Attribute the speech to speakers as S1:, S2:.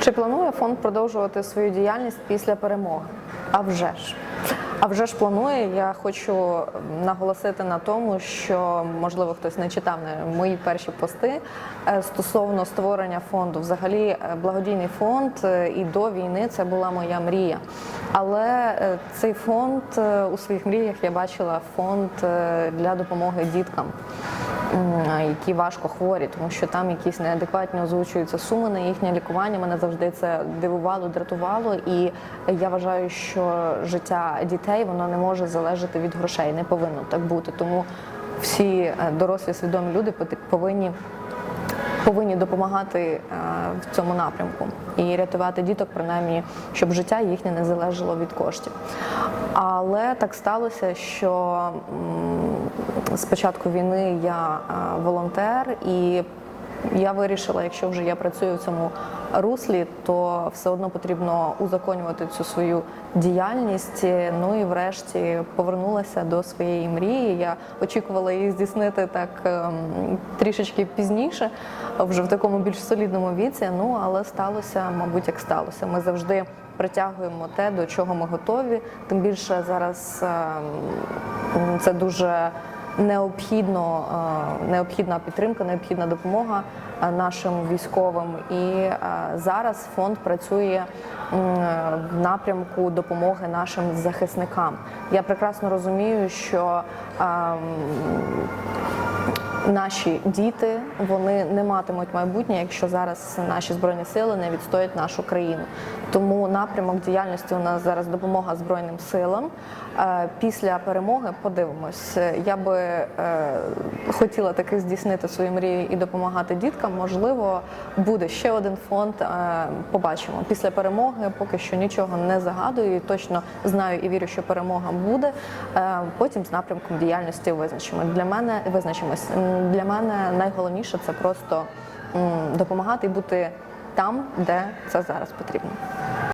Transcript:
S1: Чи планує фонд продовжувати свою діяльність після перемоги? А вже ж. А вже ж планує. Я хочу наголосити на тому, що можливо хтось не читав мої перші пости е, стосовно створення фонду. Взагалі, е, благодійний фонд е, і до війни це була моя мрія. Але цей фонд у своїх мріях я бачила фонд для допомоги діткам. Які важко хворі, тому що там якісь неадекватні озвучуються суми на їхнє лікування. Мене завжди це дивувало, дратувало. І я вважаю, що життя дітей воно не може залежати від грошей, не повинно так бути. Тому всі е, дорослі свідомі люди повинні повинні допомагати е, в цьому напрямку і рятувати діток, принаймні, щоб життя їхнє не залежало від коштів. Але так сталося, що з початку війни я е, волонтер і я вирішила, якщо вже я працюю в цьому руслі, то все одно потрібно узаконювати цю свою діяльність. Ну і врешті повернулася до своєї мрії. Я очікувала її здійснити так ем, трішечки пізніше, вже в такому більш солідному віці. Ну але сталося, мабуть, як сталося. Ми завжди притягуємо те, до чого ми готові. Тим більше зараз ем, це дуже необхідно, е, необхідна підтримка, необхідна допомога е, нашим військовим. І е, зараз фонд працює в напрямку допомоги нашим захисникам. Я прекрасно розумію, що ем, наші діти вони не матимуть майбутнє, якщо зараз наші збройні сили не відстоять нашу країну. Тому напрямок діяльності у нас зараз допомога збройним силам. Е, Після перемоги подивимось. Я би е, хотіла таки здійснити свої мрії і допомагати діткам. Можливо, буде ще один фонд. Е, Побачимо після перемоги. Поки що нічого не загадую. і Точно знаю і вірю, що перемога буде. Потім з напрямком діяльності визначимо. Для мене визначимось. Для мене найголовніше це просто допомагати і бути там, де це зараз потрібно.